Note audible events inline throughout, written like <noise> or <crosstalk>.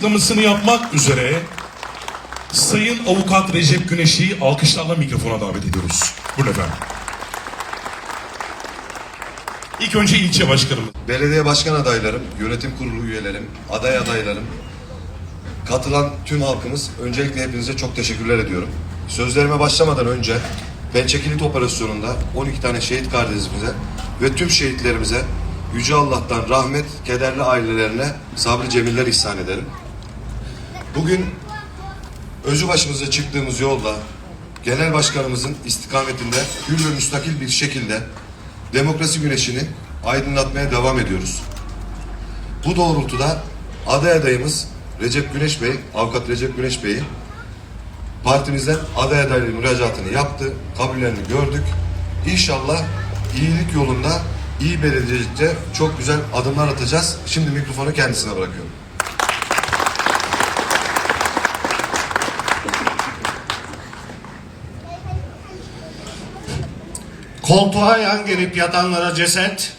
açıklamasını yapmak üzere Sayın Avukat Recep Güneş'i alkışlarla mikrofona davet ediyoruz. Buyurun efendim. İlk önce ilçe başkanımız. Belediye başkan adaylarım, yönetim kurulu üyelerim, aday adaylarım, katılan tüm halkımız öncelikle hepinize çok teşekkürler ediyorum. Sözlerime başlamadan önce ben Çekilit Operasyonu'nda 12 tane şehit kardeşimize ve tüm şehitlerimize Yüce Allah'tan rahmet, kederli ailelerine sabrı cemiller ihsan ederim. Bugün özü başımıza çıktığımız yolda genel başkanımızın istikametinde hür ve müstakil bir şekilde demokrasi güneşini aydınlatmaya devam ediyoruz. Bu doğrultuda aday adayımız Recep Güneş Bey, avukat Recep Güneş Bey'i partimizden aday adaylığı müracaatını yaptı, kabullerini gördük. İnşallah iyilik yolunda, iyi belediyecilikte çok güzel adımlar atacağız. Şimdi mikrofonu kendisine bırakıyorum. Koltuğa yan gelip yatanlara ceset,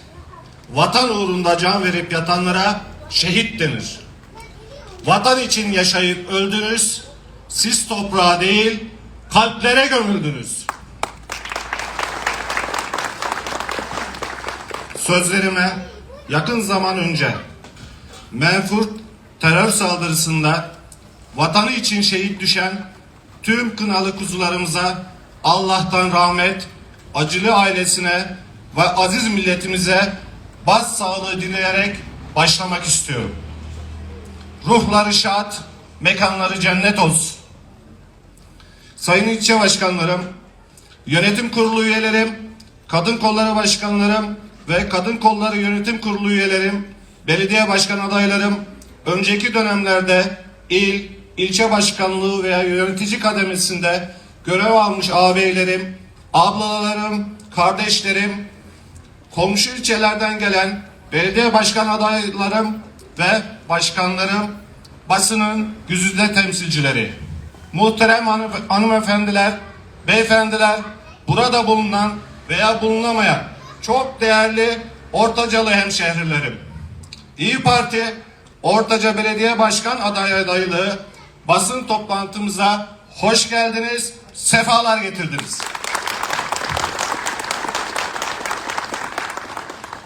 vatan uğrunda can verip yatanlara şehit denir. Vatan için yaşayıp öldünüz, siz toprağa değil, kalplere gömüldünüz. Sözlerime yakın zaman önce menfur terör saldırısında vatanı için şehit düşen tüm kınalı kuzularımıza Allah'tan rahmet, acılı ailesine ve aziz milletimize bas sağlığı dileyerek başlamak istiyorum. Ruhları şad, mekanları cennet olsun. Sayın ilçe başkanlarım, yönetim kurulu üyelerim, kadın kolları başkanlarım ve kadın kolları yönetim kurulu üyelerim, belediye başkan adaylarım, önceki dönemlerde il, ilçe başkanlığı veya yönetici kademesinde görev almış ağabeylerim, ablalarım, kardeşlerim, komşu ilçelerden gelen belediye başkan adaylarım ve başkanlarım, basının yüzüde temsilcileri, muhterem hanım, hanımefendiler, beyefendiler, burada bulunan veya bulunamayan çok değerli Ortacalı hemşehrilerim. İyi Parti Ortaca Belediye Başkan aday adaylığı basın toplantımıza hoş geldiniz, sefalar getirdiniz.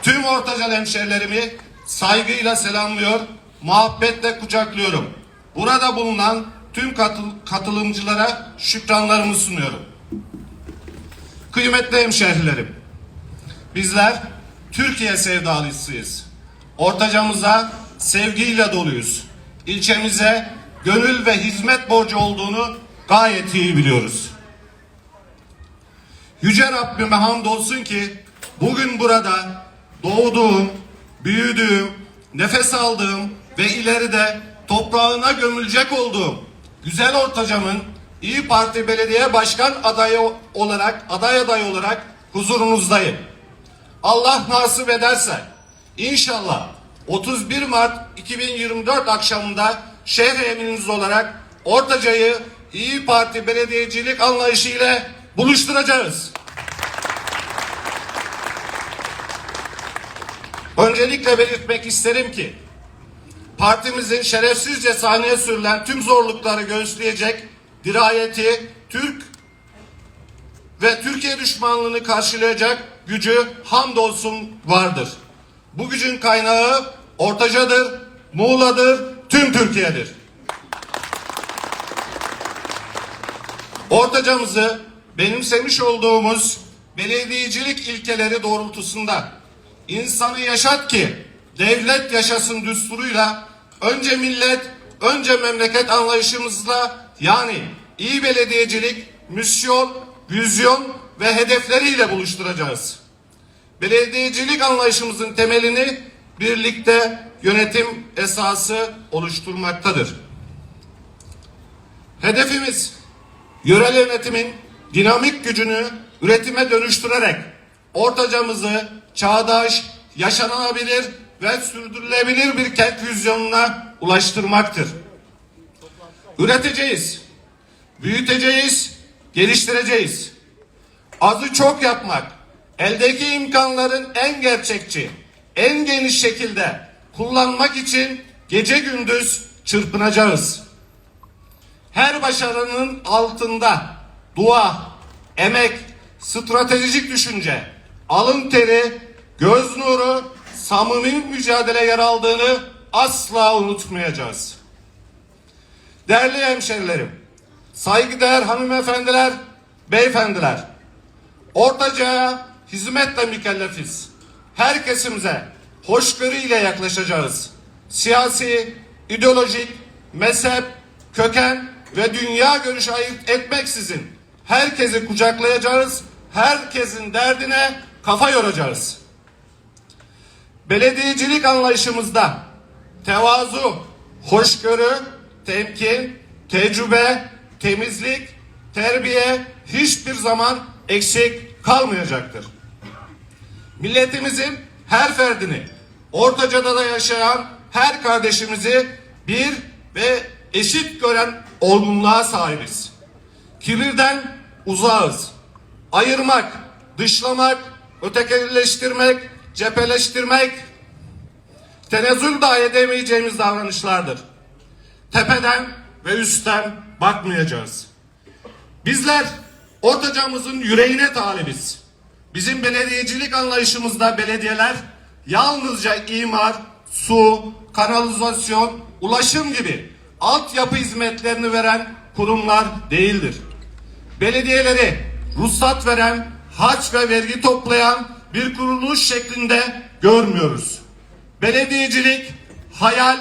Tüm Ortacalı hemşerilerimi saygıyla selamlıyor, muhabbetle kucaklıyorum. Burada bulunan tüm katıl- katılımcılara şükranlarımı sunuyorum. Kıymetli hemşehrilerim, bizler Türkiye sevdalısıyız. Ortacamıza sevgiyle doluyuz. İlçemize gönül ve hizmet borcu olduğunu gayet iyi biliyoruz. Yüce Rabbime hamdolsun ki bugün burada doğduğum, büyüdüğüm, nefes aldığım ve ileride toprağına gömülecek olduğum güzel ortacamın İyi Parti Belediye Başkan adayı olarak, aday adayı olarak huzurunuzdayım. Allah nasip ederse inşallah 31 Mart 2024 akşamında şehir eminiz olarak Ortaca'yı İyi Parti belediyecilik anlayışı ile buluşturacağız. Öncelikle belirtmek isterim ki partimizin şerefsizce sahneye sürülen tüm zorlukları göğüsleyecek dirayeti Türk ve Türkiye düşmanlığını karşılayacak gücü hamdolsun vardır. Bu gücün kaynağı Ortaca'dır, Muğla'dır, tüm Türkiye'dir. Ortacamızı benimsemiş olduğumuz belediyecilik ilkeleri doğrultusunda insanı yaşat ki devlet yaşasın düsturuyla önce millet, önce memleket anlayışımızla yani iyi belediyecilik, misyon, vizyon ve hedefleriyle buluşturacağız. Belediyecilik anlayışımızın temelini birlikte yönetim esası oluşturmaktadır. Hedefimiz yörel yönetimin dinamik gücünü üretime dönüştürerek ortacamızı çağdaş, yaşanabilir ve sürdürülebilir bir kent vizyonuna ulaştırmaktır. Üreteceğiz, büyüteceğiz, geliştireceğiz. Azı çok yapmak, eldeki imkanların en gerçekçi, en geniş şekilde kullanmak için gece gündüz çırpınacağız. Her başarının altında dua, emek, stratejik düşünce, alın teri, göz nuru, samimi mücadele yer aldığını asla unutmayacağız. Değerli hemşerilerim, saygıdeğer hanımefendiler, beyefendiler, ortacaya hizmetle mükellefiz. Her kesimize hoşgörüyle yaklaşacağız. Siyasi, ideolojik, mezhep, köken ve dünya görüşü ayırt etmeksizin herkesi kucaklayacağız, herkesin derdine kafa yoracağız. Belediyecilik anlayışımızda tevazu, hoşgörü, temkin, tecrübe, temizlik, terbiye hiçbir zaman eksik kalmayacaktır. Milletimizin her ferdini, Ortaca'da da yaşayan her kardeşimizi bir ve eşit gören olgunluğa sahibiz. Kibirden uzağız. Ayırmak, dışlamak, ötekileştirmek, cepheleştirmek tenezzül dahi edemeyeceğimiz davranışlardır. Tepeden ve üstten bakmayacağız. Bizler ortacamızın yüreğine talibiz. Bizim belediyecilik anlayışımızda belediyeler yalnızca imar, su, kanalizasyon, ulaşım gibi altyapı hizmetlerini veren kurumlar değildir. Belediyeleri ruhsat veren, haç ve vergi toplayan bir kuruluş şeklinde görmüyoruz. Belediyecilik, hayal,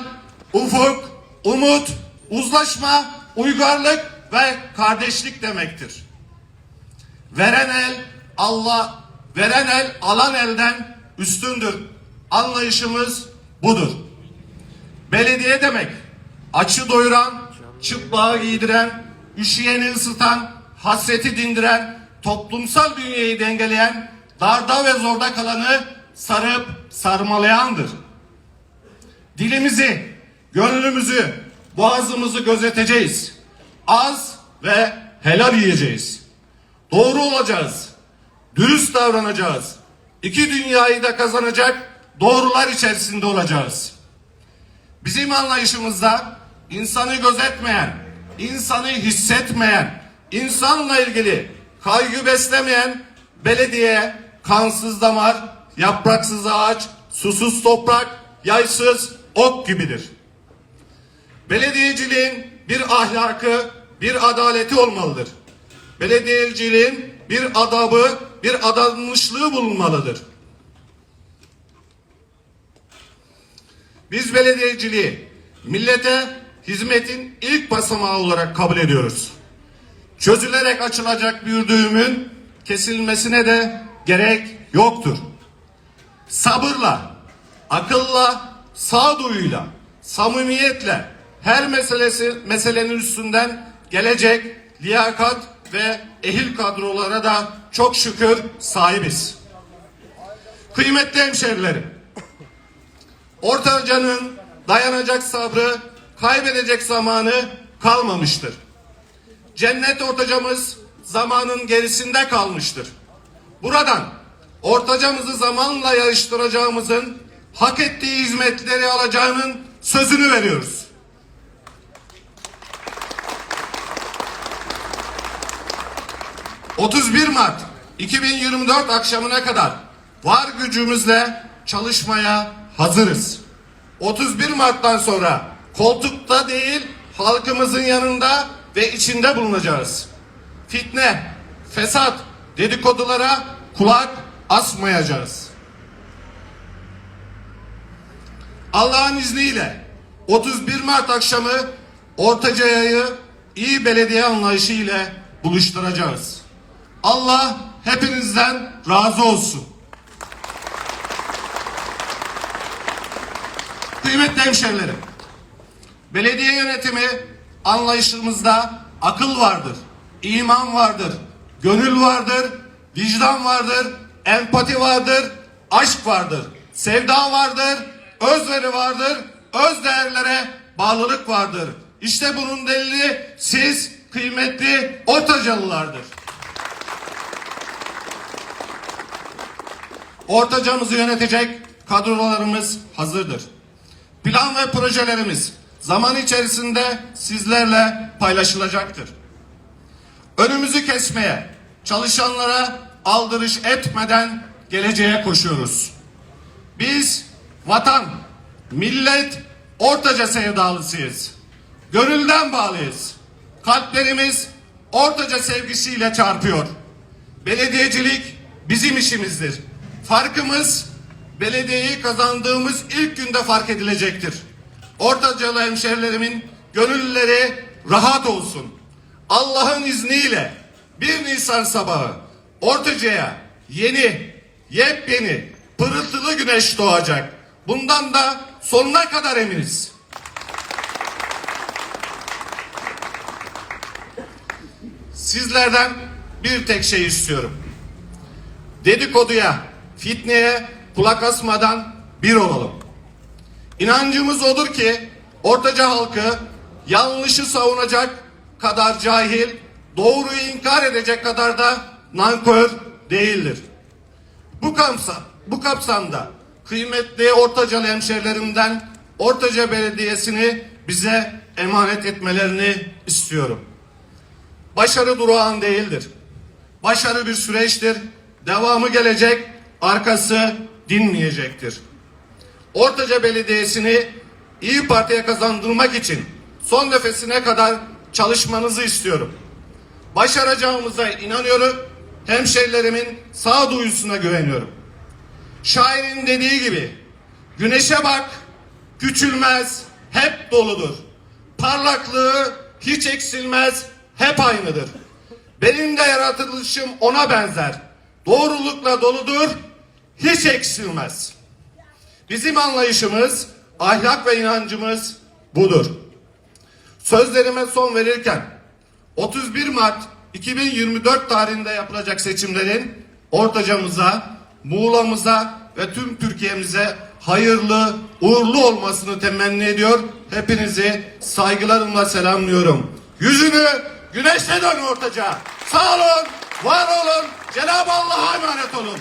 ufuk, umut, uzlaşma, uygarlık ve kardeşlik demektir. Veren el Allah, veren el alan elden üstündür. Anlayışımız budur. Belediye demek açı doyuran, çıplağı giydiren, üşüyeni ısıtan, hasreti dindiren, toplumsal bünyeyi dengeleyen, darda ve zorda kalanı sarıp sarmalayandır. Dilimizi, gönlümüzü, boğazımızı gözeteceğiz. Az ve helal yiyeceğiz. Doğru olacağız. Dürüst davranacağız. İki dünyayı da kazanacak doğrular içerisinde olacağız. Bizim anlayışımızda insanı gözetmeyen, insanı hissetmeyen, insanla ilgili kaygı beslemeyen belediye kansız damar, yapraksız ağaç, susuz toprak, yaysız ok gibidir. Belediyeciliğin bir ahlakı, bir adaleti olmalıdır. Belediyeciliğin bir adabı, bir adanmışlığı bulunmalıdır. Biz belediyeciliği millete hizmetin ilk basamağı olarak kabul ediyoruz. Çözülerek açılacak bir düğümün kesilmesine de gerek yoktur. Sabırla, akılla, sağduyuyla, samimiyetle her meselesi meselenin üstünden gelecek liyakat ve ehil kadrolara da çok şükür sahibiz. Kıymetli hemşerilerim, Ortaca'nın dayanacak sabrı, kaybedecek zamanı kalmamıştır. Cennet ortacamız zamanın gerisinde kalmıştır. Buradan ortacamızı zamanla yarıştıracağımızın hak ettiği hizmetleri alacağının sözünü veriyoruz. ...31 Mart 2024 akşamına kadar... ...var gücümüzle çalışmaya hazırız. 31 Mart'tan sonra koltukta değil halkımızın yanında ve içinde bulunacağız. Fitne, fesat, dedikodulara kulak asmayacağız. Allah'ın izniyle 31 Mart akşamı Ortacaya'yı iyi belediye anlayışı ile buluşturacağız. Allah hepinizden razı olsun. Kıymetli hemşerilerim, belediye yönetimi anlayışımızda akıl vardır, iman vardır, gönül vardır, vicdan vardır, empati vardır, aşk vardır, sevda vardır, özveri vardır, öz değerlere bağlılık vardır. İşte bunun delili siz kıymetli Ortacalılardır. Ortacamızı yönetecek kadrolarımız hazırdır. Plan ve projelerimiz zaman içerisinde sizlerle paylaşılacaktır. Önümüzü kesmeye, çalışanlara aldırış etmeden geleceğe koşuyoruz. Biz vatan, millet, ortaca sevdalısıyız. Gönülden bağlıyız. Kalplerimiz ortaca sevgisiyle çarpıyor. Belediyecilik bizim işimizdir. Farkımız belediyeyi kazandığımız ilk günde fark edilecektir. Ortacalı hemşerilerimin gönülleri rahat olsun. Allah'ın izniyle 1 Nisan sabahı Ortaca'ya yeni, yepyeni, pırıltılı güneş doğacak. Bundan da sonuna kadar eminiz. Sizlerden bir tek şey istiyorum. Dedikoduya, fitneye kulak asmadan bir olalım. İnancımız odur ki Ortaca halkı yanlışı savunacak kadar cahil, doğruyu inkar edecek kadar da nankör değildir. Bu kapsam, bu kapsamda kıymetli Ortacalı hemşerilerimden Ortaca Belediyesi'ni bize emanet etmelerini istiyorum. Başarı durağan değildir. Başarı bir süreçtir. Devamı gelecek, arkası dinmeyecektir. Ortaca Belediyesi'ni İyi Parti'ye kazandırmak için son nefesine kadar çalışmanızı istiyorum. Başaracağımıza inanıyorum. Hemşerilerimin sağduyusuna güveniyorum. Şairin dediği gibi güneşe bak, küçülmez, hep doludur. Parlaklığı hiç eksilmez, hep aynıdır. Benim de yaratılışım ona benzer. Doğrulukla doludur, hiç eksilmez. Bizim anlayışımız, ahlak ve inancımız budur. Sözlerime son verirken 31 Mart 2024 tarihinde yapılacak seçimlerin Ortacamıza, Muğla'mıza ve tüm Türkiye'mize hayırlı, uğurlu olmasını temenni ediyor. Hepinizi saygılarımla selamlıyorum. Yüzünü güneşe dön Ortaca. Sağ olun, var olun, Cenab-ı Allah'a emanet olun.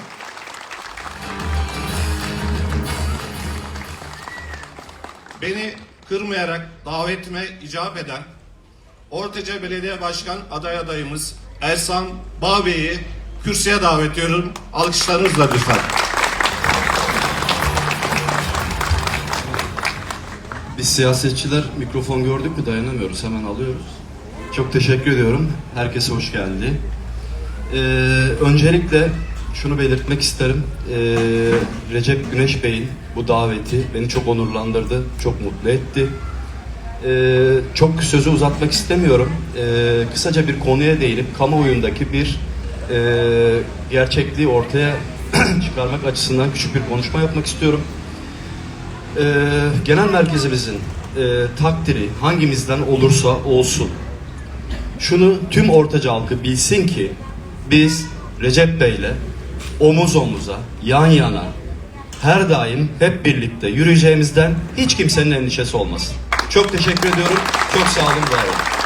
Beni kırmayarak davetime icap eden Ortaca Belediye Başkan aday adayımız Ersan Bağbey'i kürsüye davet ediyorum. Alkışlarınızla lütfen. Biz siyasetçiler mikrofon gördük mü dayanamıyoruz hemen alıyoruz. Çok teşekkür ediyorum. Herkese hoş geldi. Ee, öncelikle şunu belirtmek isterim. Ee, Recep Güneş Bey'in bu daveti beni çok onurlandırdı, çok mutlu etti. Ee, çok sözü uzatmak istemiyorum. Ee, kısaca bir konuya değinip kamuoyundaki bir e, gerçekliği ortaya <clears throat> çıkarmak açısından küçük bir konuşma yapmak istiyorum. Ee, genel merkezimizin e, takdiri hangimizden olursa olsun şunu tüm ortaca halkı bilsin ki biz Recep Bey'le omuz omuza, yan yana her daim hep birlikte yürüyeceğimizden hiç kimsenin endişesi olmasın. Çok teşekkür ediyorum. Çok sağ olun, var olun.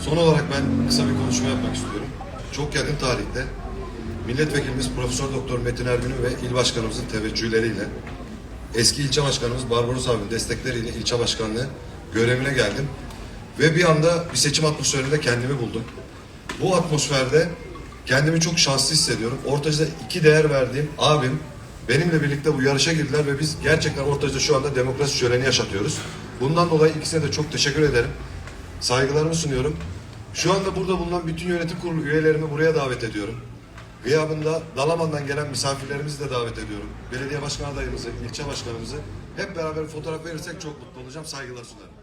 Son olarak ben kısa bir konuşma yapmak istiyorum. Çok yakın tarihte milletvekilimiz Profesör Doktor Metin Ergün'ün ve il başkanımızın teveccühleriyle eski ilçe başkanımız Barbaros abinin destekleriyle ilçe başkanlığı görevine geldim. Ve bir anda bir seçim atmosferinde kendimi buldum. Bu atmosferde kendimi çok şanslı hissediyorum. Ortaca'da iki değer verdiğim abim benimle birlikte bu yarışa girdiler ve biz gerçekten Ortaca'da şu anda demokrasi şöleni yaşatıyoruz. Bundan dolayı ikisine de çok teşekkür ederim. Saygılarımı sunuyorum. Şu anda burada bulunan bütün yönetim kurulu üyelerimi buraya davet ediyorum. Gıyabında Dalaman'dan gelen misafirlerimizi de davet ediyorum. Belediye başkan adayımızı, ilçe başkanımızı hep beraber fotoğraf verirsek çok mutlu olacağım. Saygılar sunarım.